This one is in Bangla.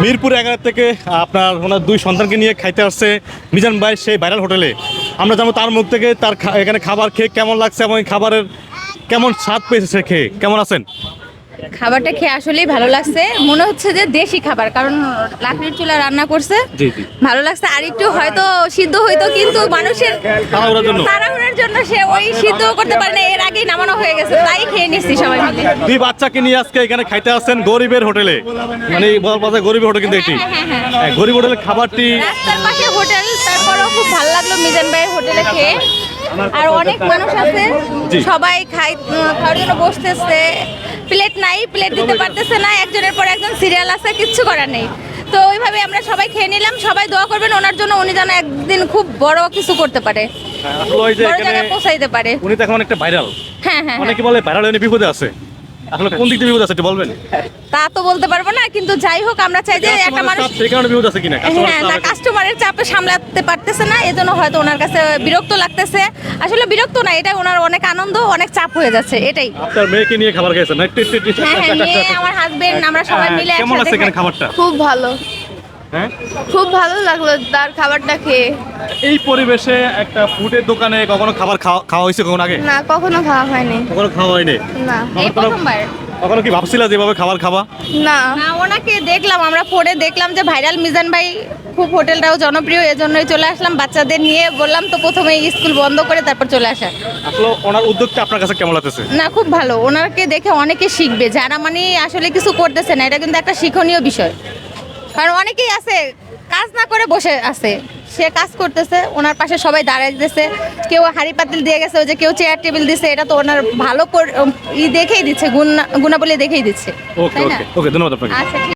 মিরপুর এগারো থেকে আপনার ওনার দুই সন্তানকে নিয়ে খাইতে আসছে। মিজান ভাই সেই ভাইরাল হোটেলে। আমরা জানব তার মুখ থেকে তার এখানে খাবার খেয়ে কেমন লাগছে এবং খাবারের কেমন স্বাদ পেয়েছে সে খেয়ে? কেমন আছেন? খাবারটা খেয়ে আসলেই ভালো লাগছে। মনে হচ্ছে যে দেশি খাবার কারণ লাকড়ির চুলা রান্না করছে। ভালো লাগছে। আর একটু হয়তো সিদ্ধ হইতো কিন্তু মানুষের তাড়াহুড়ার জন্য সে ওই সিদ্ধ করতে পারে না। এর নামানো হয়ে গেছে তাই খেয়ে নিচ্ছি সবাই মিলে। দুই বাচ্চাকে নিয়ে আজকে এখানে খাইতে আসছেন গরিবের হোটেলে। মানে বলতে গরিবের হোটেল কিন্তু এটি। হ্যাঁ, হ্যাঁ, হ্যাঁ, গরিব হোটেলের খাবারটি রাস্তার পাশে হোটেল তারপরেও খুব ভালো লাগল মিজান ভাই হোটেলে খেয়ে। আর অনেক মানুষ আছে। সবাই খাই খাওয়ার জন্য বসতেছে। প্লেট নাই প্লেট দিতে পারতেছে না একজনের পর একজন সিরিয়াল আছে কিচ্ছু করার নেই। তো ওইভাবে আমরা সবাই খেয়ে নিলাম সবাই দোয়া করবেন ওনার জন্য উনি যেন একদিন খুব বড় কিছু করতে পারে। হ্যাঁ, আসলে ওই যে বড় এখানে পৌঁছাইতে পারে। উনি তো এখন একটা ভাইরাল হ্যাঁ হ্যাঁ হ্যাঁ। অনেকে বলে ভাইরাল বিপদে আছে। আসলে কোন দিক থেকে বিপদ আছে একটু বলবেন? তা তো বলতে পারব না কিন্তু যাই হোক আমরা চাই যে একটা মানুষ সেই কারণে বিপদ আছে কিনা? হ্যাঁ না কাস্টমারের চাপে সামলাতে পারতেছে না এজন্য হয়তো ওনার কাছে বিরক্ত লাগতেছে। আসলে বিরক্ত না এটা ওনার অনেক আনন্দ অনেক চাপ হয়ে যাচ্ছে এটাই। আপনার মেয়েকে নিয়ে খাবার খেয়েছেন হ্যাঁ হ্যাঁ আমার হাজবেন্ড আমরা সবাই হ্যাঁ, মিলে কেমন আছে এখানে খাবারটা? খুব ভালো। হ্যাঁ? খুব ভালো লাগল তার খাবারটা খেয়ে। এই পরিবেশে একটা ফুডের দোকানে কখনো খাবার খাওয়া খাওয়া হয়েছে কখনো আগে? না কখনো খাওয়া হয়নি। কখনো খাওয়া হয়নি? না। এই কখনো- প্রথমবার। কখনো কি ভাবছিলা যে এভাবে খাবার খাবা? না। না ওনাকে দেখলাম আমরা ফোনে দেখলাম যে ভাইরাল মিজান ভাই খুব হোটেলটাও জনপ্রিয় এজন্যই চলে আসলাম বাচ্চাদের নিয়ে। বললাম তো প্রথমে স্কুল বন্ধ করে তারপর চলে আসা। আসলে ওনার উদ্যোগটা আপনার কাছে কেমন লাগতেছে? না খুব ভালো। ওনাকে দেখে অনেকে শিখবে। যারা মানে আসলে কিছু করতেছে না এটা কিন্তু একটা শিক্ষণীয় বিষয়। কারণ অনেকেই আছে কাজ না করে বসে আছে। সে কাজ করতেছে ওনার পাশে সবাই দাঁড়াইতেছে কেউ হাড়ি পাতিল দিয়ে গেছে ওই যে কেউ চেয়ার টেবিল দিছে এটা তো ওনার ভালো করে ই দেখেই দিচ্ছে গুণা গুণাবলী দেখেই দিচ্ছে। ওকে তাই না? ওকে ওকে ধন্যবাদ আপনাকে। আচ্ছা